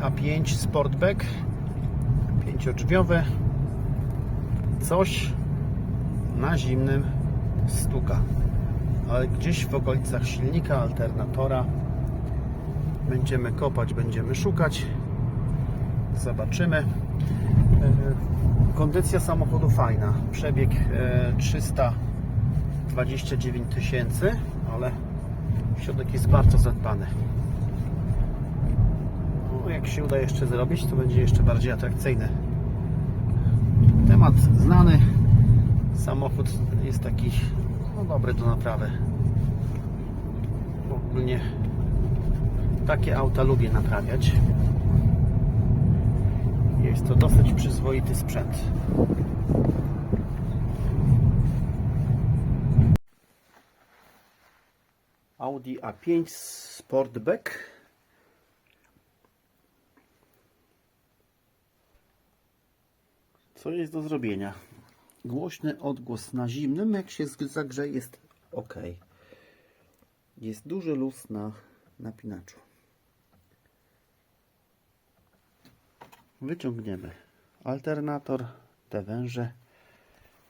A5 Sportback. Pięciodrzwiowy coś na zimnym stuka. Ale gdzieś w okolicach silnika, alternatora będziemy kopać, będziemy szukać. Zobaczymy. E, kondycja samochodu fajna. Przebieg e, 329 tysięcy ale środek jest bardzo zadbany no, jak się uda jeszcze zrobić to będzie jeszcze bardziej atrakcyjny temat znany. Samochód jest taki no, dobry do naprawy. Ogólnie takie auta lubię naprawiać. Jest to dosyć przyzwoity sprzęt. Audi A5 Sportback Co jest do zrobienia? Głośny odgłos na zimnym, jak się zagrze jest ok. Jest duży luz na napinaczu. Wyciągniemy alternator, te węże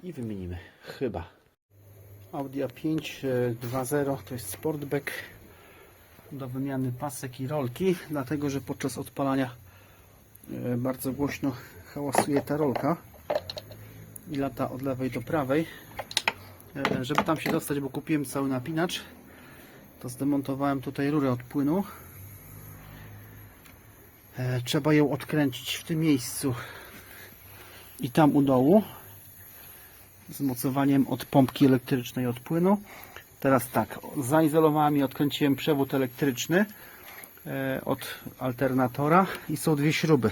i wymienimy. Chyba. Audi A5 e, 2.0 to jest Sportback do wymiany pasek i rolki, dlatego że podczas odpalania e, bardzo głośno hałasuje ta rolka i lata od lewej do prawej. E, Żeby tam się dostać, bo kupiłem cały napinacz, to zdemontowałem tutaj rurę od płynu. E, Trzeba ją odkręcić w tym miejscu i tam u dołu z mocowaniem od pompki elektrycznej od płynu. Teraz tak, zaizolowałem i odkręciłem przewód elektryczny e, od alternatora i są dwie śruby.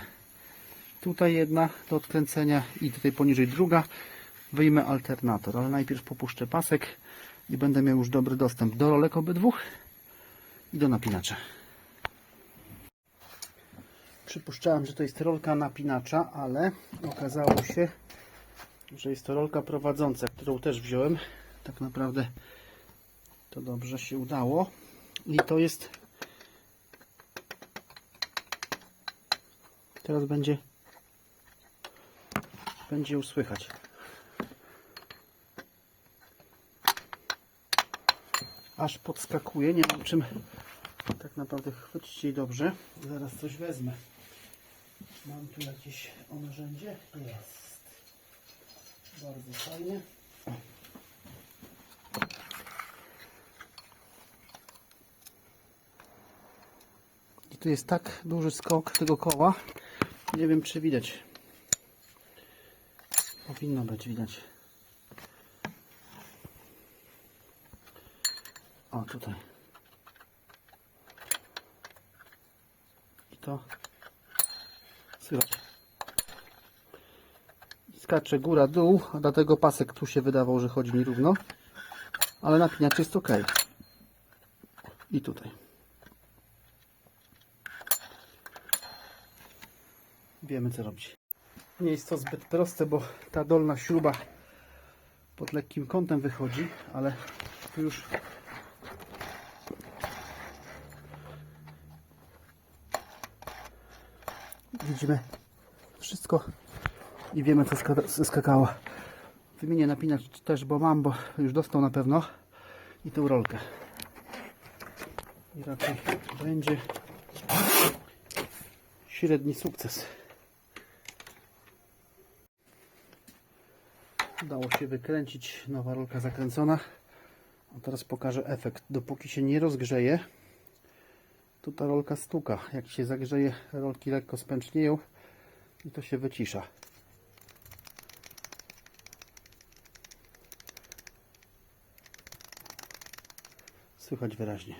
Tutaj jedna do odkręcenia i tutaj poniżej druga. Wyjmę alternator, ale najpierw popuszczę pasek i będę miał już dobry dostęp do rolek obydwóch i do napinacza. Przypuszczałem, że to jest rolka napinacza, ale okazało się, że jest to rolka prowadząca, którą też wziąłem. Tak naprawdę to dobrze się udało. I to jest. Teraz będzie. Będzie ją słychać. Aż podskakuje. Nie mam czym tak naprawdę chwycić jej dobrze. Zaraz coś wezmę. Mam tu jakieś o narzędzie? Jest. Bardzo fajnie. I tu jest tak duży skok tego koła. Nie wiem czy widać. Powinno być widać. O tutaj. I to słychać skacze góra dół, dlatego pasek tu się wydawał, że chodzi nierówno, ale napinacz jest ok. I tutaj. Wiemy co robić. Nie jest to zbyt proste, bo ta dolna śruba pod lekkim kątem wychodzi, ale tu już widzimy wszystko i wiemy co ska- skakało. Wymienię napinacz też, bo mam, bo już dostał na pewno i tą rolkę. I raczej będzie średni sukces. Udało się wykręcić, nowa rolka zakręcona. A teraz pokażę efekt. Dopóki się nie rozgrzeje, to ta rolka stuka. Jak się zagrzeje, rolki lekko spęcznieją i to się wycisza. Słychać wyraźnie.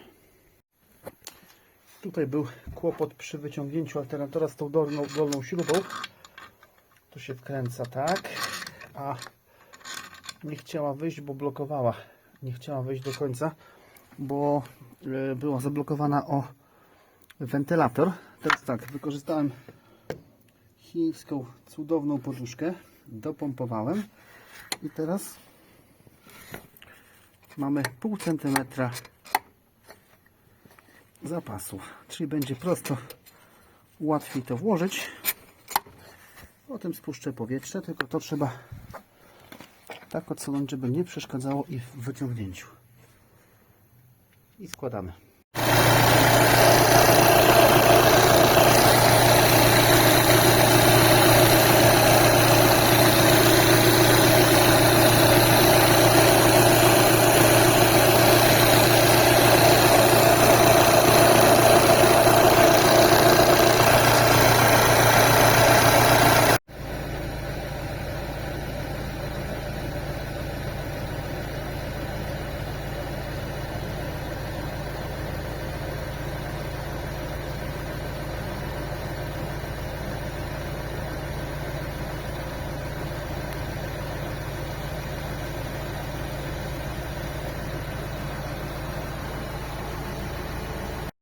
Tutaj był kłopot przy wyciągnięciu alternatora z tą dolną, dolną śrubą. Tu się wkręca tak, a nie chciała wyjść, bo blokowała. Nie chciała wyjść do końca, bo e, była zablokowana o wentylator. Teraz tak, wykorzystałem chińską cudowną poduszkę, dopompowałem i teraz mamy pół centymetra zapasów, czyli będzie prosto łatwiej to włożyć. Potem spuszczę powietrze, tylko to trzeba tak odsunąć, żeby nie przeszkadzało i w wyciągnięciu. I składamy.